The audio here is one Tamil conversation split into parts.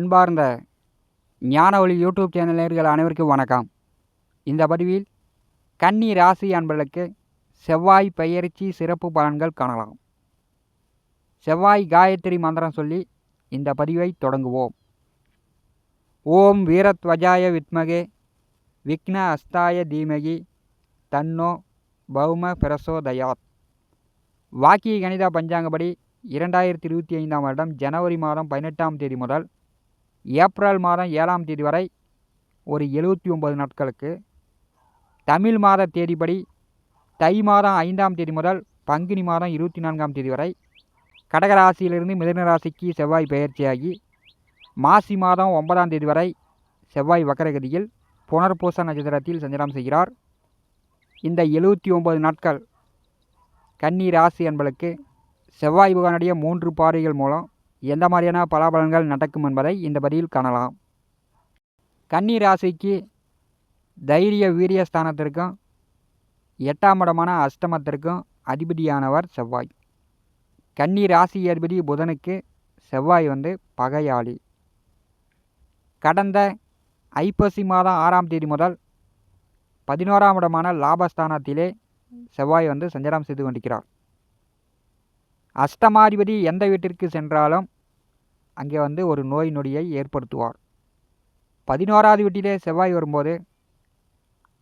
அன்பார்ந்த ஞான ஒளி யூடியூப் சேனல் நேர்கள் அனைவருக்கும் வணக்கம். இந்த பதிவில் கன்னி ராசி அன்பர்களுக்கு செவ்வாய் பெயர்ச்சி சிறப்பு பலன்கள் காணலாம். செவ்வாய் காயத்ரி மந்திரம் சொல்லி இந்த பதிவை தொடங்குவோம். ஓம் வீரத்வஜாய வித்மகே விக்ன அஸ்தாய தீமகி தன்னோ பௌம பிரசோதயாத் வாக்கிய கணித பஞ்சாங்கப்படி இரண்டாயிரத்தி இருபத்தி ஐந்தாம் வருடம் ஜனவரி மாதம் பதினெட்டாம் தேதி முதல் ஏப்ரல் மாதம் ஏழாம் தேதி வரை ஒரு எழுபத்தி ஒம்பது நாட்களுக்கு தமிழ் மாத தேதிப்படி தை மாதம் ஐந்தாம் தேதி முதல் பங்குனி மாதம் இருபத்தி நான்காம் தேதி வரை கடகராசியிலிருந்து மிதுன ராசிக்கு செவ்வாய் பெயர்ச்சியாகி மாசி மாதம் ஒன்பதாம் தேதி வரை செவ்வாய் வக்கரகதியில் புனர்பூச நட்சத்திரத்தில் சஞ்சலம் செய்கிறார். இந்த எழுபத்தி ஒம்பது நாட்கள் கன்னி ராசி என்பளுக்கு செவ்வாய் பகவானுடைய மூன்று பாறைகள் மூலம் எந்த மாதிரியான பலாபலன்கள் நடக்கும் என்பதை இந்த பதிவில் காணலாம். கன்னி ராசிக்கு தைரிய வீரியஸ்தானத்திற்கும் எட்டாம் இடமான அஷ்டமத்திற்கும் அதிபதியானவர் செவ்வாய். கன்னி ராசி அதிபதி புதனுக்கு செவ்வாய் வந்து பகையாளி. கடந்த ஐப்பசி மாதம் ஆறாம் தேதி முதல் பதினோராம் இடமான லாபஸ்தானத்திலே செவ்வாய் வந்து சஞ்சாரம் செய்து கொண்டிருக்கிறார். அஷ்டமாதிபதி எந்த வீட்டிற்கு சென்றாலும் அங்கே வந்து ஒரு நோய் நொடியை ஏற்படுத்துவார். பதினோராவது வீட்டிலே செவ்வாய் வரும்போது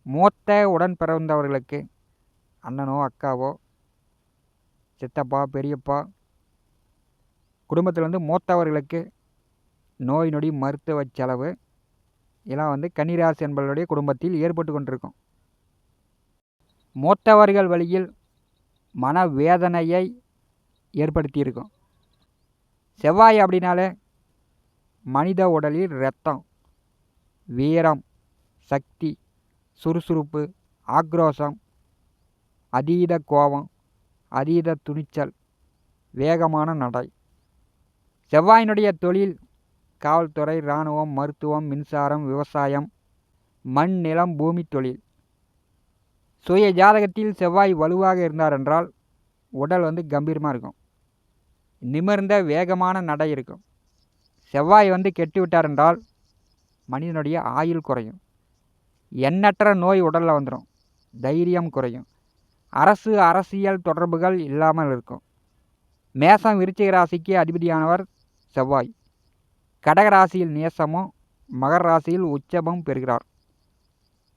மூத்த உடன் பிறந்தவர்களுக்கு அண்ணனோ அக்காவோ சித்தப்பா பெரியப்பா குடும்பத்தில் வந்து மூத்தவர்களுக்கு நோய் நொடி மருத்துவ செலவு இதெல்லாம் வந்து கன்னிராசி என்பவர்களுடைய குடும்பத்தில் ஏற்பட்டு கொண்டிருக்கும். மூத்தவர்கள் வழியில் மனவேதனையை ஏற்படுத்தியிருக்கும். செவ்வாய் அப்படின்னாலே மனித உடலில் இரத்தம் வீரம் சக்தி சுறுசுறுப்பு ஆக்ரோஷம் அதீத கோபம் அதீத துணிச்சல் வேகமான நடை. செவ்வாயினுடைய தொழில் காவல்துறை இராணுவம் மருத்துவம் மின்சாரம் விவசாயம் மண் நிலம் பூமி தொழில். சுய ஜாதகத்தில் செவ்வாய் வலுவாக இருந்தார் என்றால் உடல் வந்து கம்பீரமாக இருக்கும். நிமிர்ந்த வேகமான நடை இருக்கும். செவ்வாய் வந்து கெட்டு விட்டார் என்றால் மனிதனுடைய ஆயுள் குறையும். எண்ணற்ற நோய் உடலில் வந்துடும் தைரியம் குறையும். அரசு அரசியல் தொடர்புகள் இல்லாமல் இருக்கும். மேசம் விருச்சிக ராசிக்கு அதிபதியானவர் செவ்வாய். கடக ராசியில் நேசமும் மகர ராசியில் உச்சமும் பெறுகிறார்.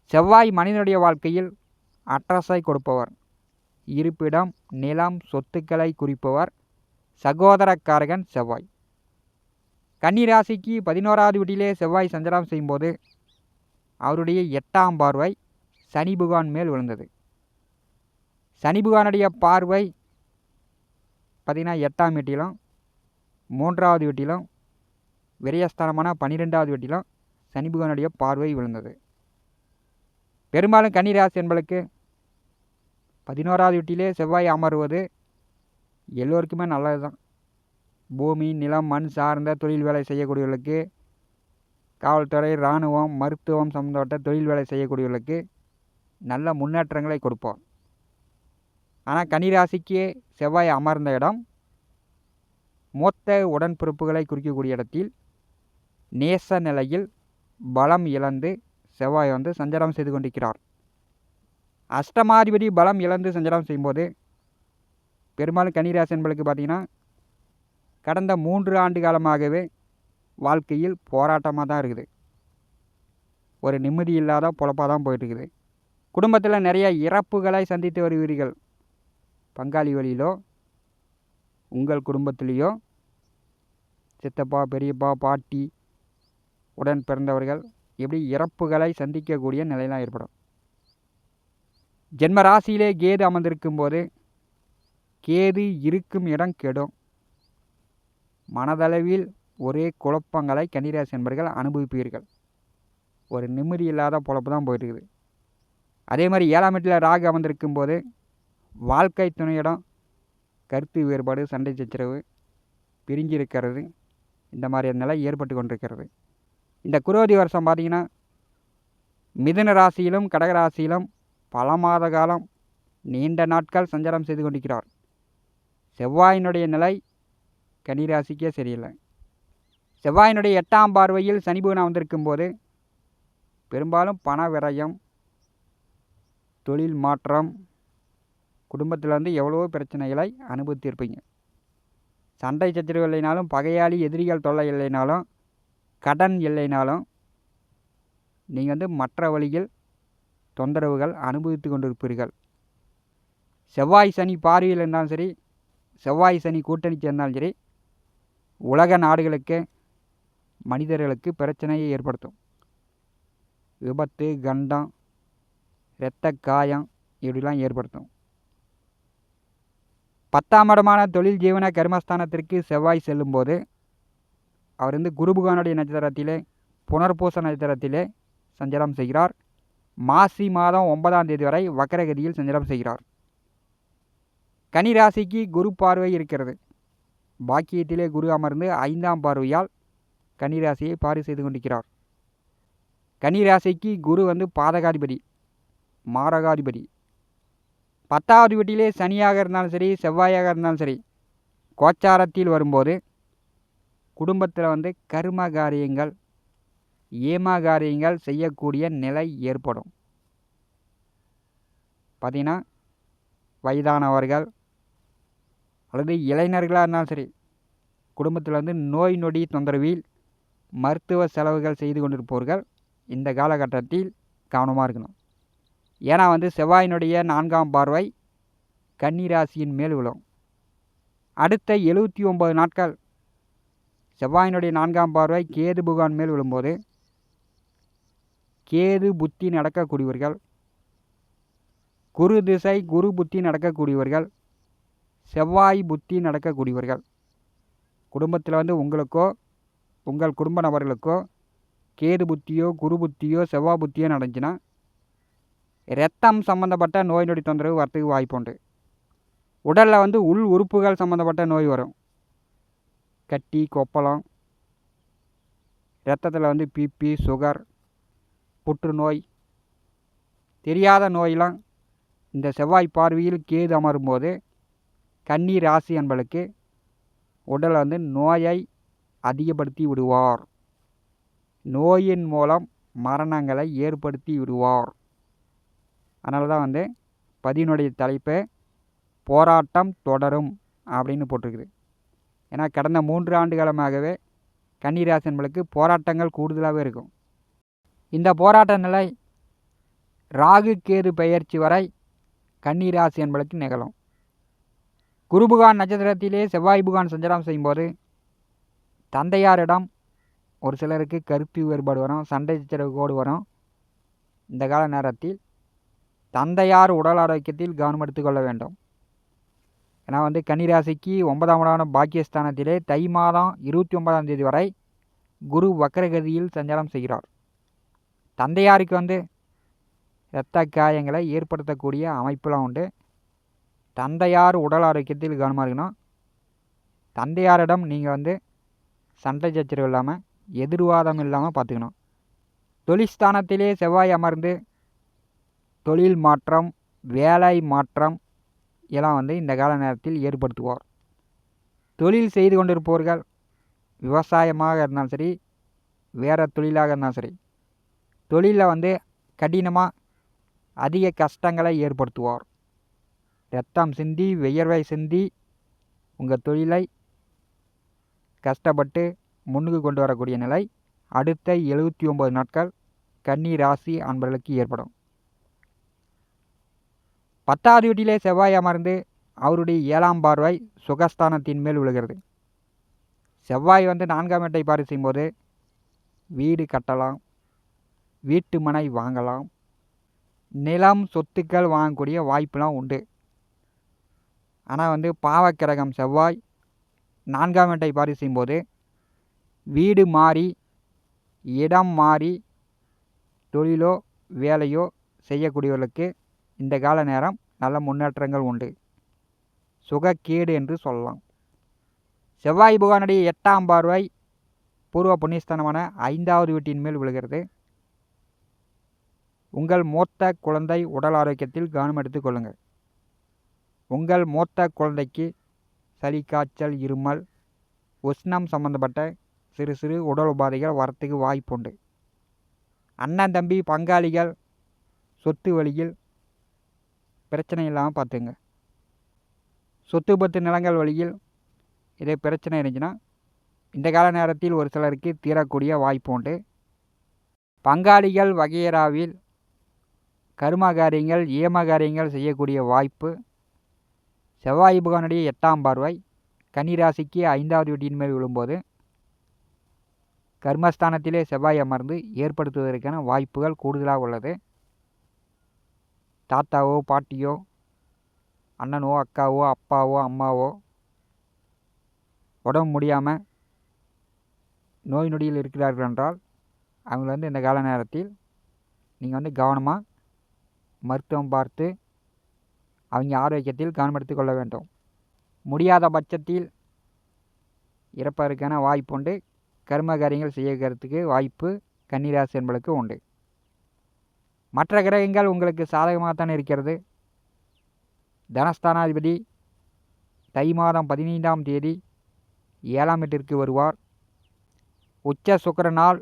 செவ்வாய் மனிதனுடைய வாழ்க்கையில் அட்ரஸை கொடுப்பவர். இருப்பிடம் நிலம் சொத்துக்களை குறிப்பவர் சகோதரக்காரகன் செவ்வாய். கன்னிராசிக்கு பதினோராவது வீட்டிலே செவ்வாய் சஞ்சாரம் செய்யும்போது அவருடைய எட்டாம் பார்வை சனி புகான் மேல் விழுந்தது. சனி புகானுடைய பார்வை பார்த்திங்கன்னா எட்டாம் வீட்டிலும் மூன்றாவது வீட்டிலும் விரயஸ்தானமான பன்னிரெண்டாவது வீட்டிலும் சனி புகானுடைய பார்வை விழுந்தது. பெரும்பாலும் கன்னிராசி என்பளுக்கு பதினோராவது வீட்டிலே செவ்வாய் அமர்வது எல்லோருக்குமே நல்லது தான் பூமி நிலம் மண் சார்ந்த தொழில் வேலை செய்யக்கூடியவர்களுக்கு காவல்துறை இராணுவம் மருத்துவம் சம்மந்தப்பட்ட தொழில் வேலை செய்யக்கூடியவர்களுக்கு நல்ல முன்னேற்றங்களை கொடுப்போம். ஆனால் கன்னிராசிக்கு செவ்வாய் அமர்ந்த இடம் மூத்த உடன்பிறப்புகளை குறிக்கக்கூடிய இடத்தில் நேச நிலையில் பலம் இழந்து செவ்வாய் வந்து சஞ்சாரம் செய்து கொண்டிருக்கிறார். அஷ்டமாதிபதி பலம் இழந்து சஞ்சலம் செய்யும்போது பெரும்பாலும் கன்னிராசி என்பளுக்கு பார்த்திங்கன்னா கடந்த மூன்று ஆண்டு காலமாகவே வாழ்க்கையில் போராட்டமாக தான் இருக்குது. ஒரு நிம்மதி இல்லாத பொழப்பாக தான் போயிட்டுருக்குது. குடும்பத்தில் நிறைய இறப்புகளை சந்தித்து வருவீர்கள் பங்காளி வழியிலோ உங்கள் குடும்பத்திலேயோ சித்தப்பா பெரியப்பா பாட்டி உடன் பிறந்தவர்கள் இப்படி இறப்புகளை சந்திக்கக்கூடிய நிலையெல்லாம் ஏற்படும். ஜென்ம ராசியிலே கேது அமர்ந்திருக்கும் போது கேது இருக்கும் இடம் கெடும். மனதளவில் ஒரே குழப்பங்களை கன்னிராசி என்பர்கள் அனுபவிப்பீர்கள். ஒரு நிம்மதி இல்லாத பொழப்பு தான் போயிருக்குது அதே மாதிரி ஏழாம் வீட்டில் ராகு அமர்ந்திருக்கும் போது வாழ்க்கை துணையிடம் கருத்து வேறுபாடு சண்டை சச்சரவு பிரிஞ்சிருக்கிறது இந்த மாதிரி நிலை ஏற்பட்டு கொண்டிருக்கிறது. இந்த குரோதி வருஷம் பார்த்திங்கன்னா மிதுன ராசியிலும் கடகராசியிலும் பல மாத காலம் நீண்ட நாட்கள் சஞ்சாரம் செய்து கொண்டிருக்கிறார். செவ்வாயினுடைய நிலை கன்னிராசிக்கே சரியில்லை. செவ்வாயினுடைய எட்டாம் பார்வையில் சனி புதனாக வந்திருக்கும் போது பெரும்பாலும் பண விரயம் தொழில் மாற்றம் குடும்பத்தில் வந்து எவ்வளவோ பிரச்சனைகளை அனுபவித்திருப்பீங்க. சண்டை சச்சரவு இல்லைனாலும் பகையாளி எதிரிகள் தொல்லை இல்லைனாலும் கடன் இல்லைனாலும் நீங்கள் வந்து மற்ற வழியில் தொந்தரவுகள் அனுபவித்து கொண்டிருப்பீர்கள். செவ்வாய் சனி பார்வையில் இருந்தாலும் சரி செவ்வாய் சனி கூட்டணி சேர்ந்தாலும் சரி உலக நாடுகளுக்கு மனிதர்களுக்கு பிரச்சனையை ஏற்படுத்தும். விபத்து கண்டம் இரத்த காயம் இப்படிலாம் ஏற்படுத்தும். பத்தாம் இடமான தொழில் ஜீவன கர்மஸ்தானத்திற்கு செவ்வாய் செல்லும்போது அவர் வந்து குருபுகானுடைய நட்சத்திரத்திலே புனர்பூச நட்சத்திரத்திலே சஞ்சாரம் செய்கிறார். மாசி மாதம் ஒன்பதாம் தேதி வரை வக்கரகதியில் சஞ்சலம் செய்கிறார். கனிராசிக்கு குரு பார்வை இருக்கிறது. பாக்கியத்திலே குரு அமர்ந்து ஐந்தாம் பார்வையால் கன்னிராசியை பார்வை செய்து கொண்டிருக்கிறார். கன்னிராசிக்கு குரு வந்து பாதகாதிபதி மாரகாதிபதி. பத்தாவது வீட்டிலே சனியாக இருந்தாலும் சரி செவ்வாயாக இருந்தாலும் சரி கோச்சாரத்தில் வரும்போது குடும்பத்தில் வந்து கர்ம காரியங்கள் ஏமா காரியங்கள் செய்யக்கூடிய நிலை ஏற்படும். பார்த்திங்கன்னா வயதானவர்கள் அல்லது இளைஞர்களாக இருந்தாலும் சரி குடும்பத்தில் வந்து நோய் நொடி தொந்தரவில் மருத்துவ செலவுகள் செய்து கொண்டிருப்பவர்கள் இந்த காலகட்டத்தில் கவனமாக இருக்கணும். ஏன்னா வந்து செவ்வாயினுடைய நான்காம் பார்வை கன்னிராசியின் மேல் விழும். அடுத்த எழுபத்தி ஒம்பது நாட்கள் செவ்வாயினுடைய நான்காம் பார்வை கேது புகான் மேல் விழும்போது கேது புத்தி நடக்கக்கூடியவர்கள் குரு திசை குரு புத்தி நடக்கக்கூடியவர்கள் செவ்வாய் புத்தி நடக்கக்கூடியவர்கள். குடும்பத்தில் வந்து உங்களுக்கோ உங்கள் குடும்ப நபர்களுக்கோ கேது புத்தியோ குரு புத்தியோ செவ்வாய் புத்தியோ நடந்துச்சுன்னா இரத்தம் சம்மந்தப்பட்ட நோய் நொடி தொந்தரவு வரத்துக்கு வாய்ப்புண்டு உடலில் வந்து உள் உறுப்புகள் சம்மந்தப்பட்ட நோய் வரும். கட்டி கொப்பளம் இரத்தத்தில் வந்து பிபி சுகர் புற்றுநோய். தெரியாத நோயெலாம் இந்த செவ்வாய் பார்வையில் கேது அமரும்போது கன்னி ராசி என்பளுக்கு உடல் வந்து நோயை அதிகப்படுத்தி விடுவார். நோயின் மூலம் மரணங்களை ஏற்படுத்தி விடுவார். அதனால தான் வந்து பதினுடைய தலைப்பு போராட்டம் தொடரும் அப்படின்னு போட்டிருக்குது. ஏன்னா கடந்த மூன்று ஆண்டு காலமாகவே கன்னிராசி என்பளுக்கு போராட்டங்கள் கூடுதலாகவே இருக்கும். இந்த போராட்ட நிலை ராகு கேது பெயர்ச்சி வரை கன்னிராசி என்பதற்கு நிகழும். குருபுகான் நட்சத்திரத்திலே செவ்வாய் புகான் சஞ்சாரம் செய்யும்போது தந்தையாரிடம் ஒரு சிலருக்கு கருத்து வேறுபாடு வரும் சண்டை சச்சரவு கோடு வரும். இந்த கால நேரத்தில் தந்தையார் உடல் ஆரோக்கியத்தில் கவனம் எடுத்துக்கொள்ள வேண்டும். ஏன்னா வந்து கன்னிராசிக்கு ஒன்பதாம் இடமான பாக்கியஸ்தானத்திலே தை மாதம் இருபத்தி ஒன்பதாம் தேதி வரை குரு வக்கரகதியில் சஞ்சாரம் செய்கிறார். தந்தையாருக்கு வந்து இரத்த காயங்களை ஏற்படுத்தக்கூடிய அமைப்புலாம் உண்டு. தந்தையார் உடல் ஆரோக்கியத்தில் கவனமாக இருக்கணும். தந்தையாரிடம் நீங்கள் வந்து சண்டை சச்சரவு இல்லாமல் எதிர்வாதம் இல்லாமல் பார்த்துக்கணும் தொழிற்ஸ்தானத்திலே செவ்வாய் அமர்ந்து தொழில் மாற்றம் வேலை மாற்றம் எல்லாம் வந்து இந்த கால நேரத்தில் ஏற்படுத்துவார். தொழில் செய்து கொண்டிருப்பவர்கள் விவசாயமாக இருந்தாலும் சரி வேறு தொழிலாக இருந்தாலும் சரி தொழிலில் வந்து கடினமாக அதிக கஷ்டங்களை ஏற்படுத்துவார். ரத்தம் சிந்தி வியர்வை சிந்தி உங்கள் தொழிலை கஷ்டப்பட்டு முன்னுக்கு கொண்டு வரக்கூடிய நிலை அடுத்த எழுபத்தி ஒம்பது நாட்கள் கன்னி ராசி அன்பர்களுக்கு ஏற்படும். பத்தாவது வீட்டிலே செவ்வாய் அமர்ந்து அவருடைய ஏழாம் பார்வை சுகஸ்தானத்தின் மேல் விழுகிறது. செவ்வாய் வந்து நான்காம் வீட்டை பார்வை செய்யும்போது வீடு கட்டலாம் வீட்டு மனை வாங்கலாம். நிலம் சொத்துக்கள் வாங்கக்கூடிய வாய்ப்புலாம் உண்டு. ஆனால் வந்து பாவக்கிரகம் செவ்வாய் நான்காம் வீட்டை பார்வை செய்யும்போது வீடு மாறி இடம் மாறி தொழிலோ வேலையோ செய்யக்கூடியவர்களுக்கு இந்த கால நேரம் நல்ல முன்னேற்றங்கள் உண்டு. சுகக்கேடு என்று சொல்லலாம். செவ்வாய் புகானுடைய எட்டாம் பார்வை பூர்வ புண்ணியஸ்தானமான ஐந்தாவது வீட்டின் மேல் விழுகிறது. உங்கள் மூத்த குழந்தை உடல் ஆரோக்கியத்தில் கவனம் எடுத்துக்கொள்ளுங்கள் உங்கள் மூத்த குழந்தைக்கு சளி காய்ச்சல் இருமல் உஷ்ணம் சம்பந்தப்பட்ட சிறு சிறு உடல் உபாதைகள் வரத்துக்கு வாய்ப்புண்டு அண்ணன் தம்பி பங்காளிகள் சொத்து வழியில் பிரச்சனை இல்லாமல் பார்த்துங்க. சொத்து பத்து நிலங்கள் வழியில் இதே பிரச்சனை இருந்துச்சுன்னா இந்த கால நேரத்தில் ஒரு சிலருக்கு தீரக்கூடிய வாய்ப்பு உண்டு. பங்காளிகள் வகையறாவில் கரும காரியங்கள் ஏம காரியங்கள் செய்யக்கூடிய வாய்ப்பு. செவ்வாய் பகவானுடைய எட்டாம் பார்வை. கன்னிராசிக்கு ஐந்தாவது வீட்டின் மேல் விழும்போது கர்மஸ்தானத்திலே செவ்வாய் அமர்ந்து ஏற்படுத்துவதற்கான வாய்ப்புகள் கூடுதலாக உள்ளது. தாத்தாவோ பாட்டியோ அண்ணனோ அக்காவோ அப்பாவோ அம்மாவோ உடம்பு முடியாமல் நோய் நொடியில் இருக்கிறார்கள் என்றால் அவங்கள வந்து இந்த கால நேரத்தில் நீங்கள் வந்து கவனமாக மருத்துவம் பார்த்து அவங்க ஆரோக்கியத்தில் கவனப்படுத்திக் கொள்ள வேண்டும். முடியாத பட்சத்தில் இறப்பதற்கான வாய்ப்பு உண்டு. கர்ம காரியங்கள் செய்யறதுக்கு வாய்ப்பு கன்னிராசி என்பளுக்கு உண்டு. மற்ற கிரகங்கள் உங்களுக்கு சாதகமாகத்தான் இருக்கிறது. தனஸ்தானாதிபதி தை மாதம் பதினைந்தாம் தேதி ஏழாம் வீட்டிற்கு வருவார். உச்ச சுக்கரனால்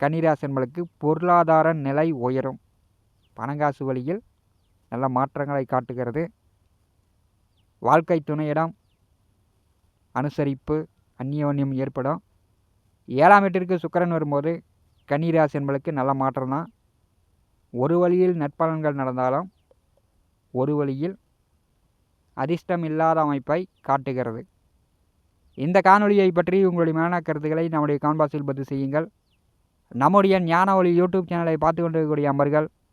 கன்னிராசி என்பளுக்கு பொருளாதார நிலை உயரும். பணங்காசு வழியில் நல்ல மாற்றங்களை காட்டுகிறது. வாழ்க்கை துணையிடம் அனுசரிப்பு அந்நியோன்யம் ஏற்படும். ஏழாம் வீட்டிற்கு சுக்கரன் வரும்போது கன்னிராசி என்பளுக்கு நல்ல மாற்றம் தான் ஒரு வழியில் நற்பலன்கள் நடந்தாலும் ஒரு வழியில் அதிர்ஷ்டம் இல்லாத அமைப்பை காட்டுகிறது. இந்த காணொலியை பற்றி உங்களுடைய மேலான கருத்துக்களை நம்முடைய கான்பாஸில் பதிவு செய்யுங்கள். நம்முடைய ஞான ஒளி யூடியூப் சேனலை பார்த்து கொண்டிருக்கக்கூடிய அமர்கள்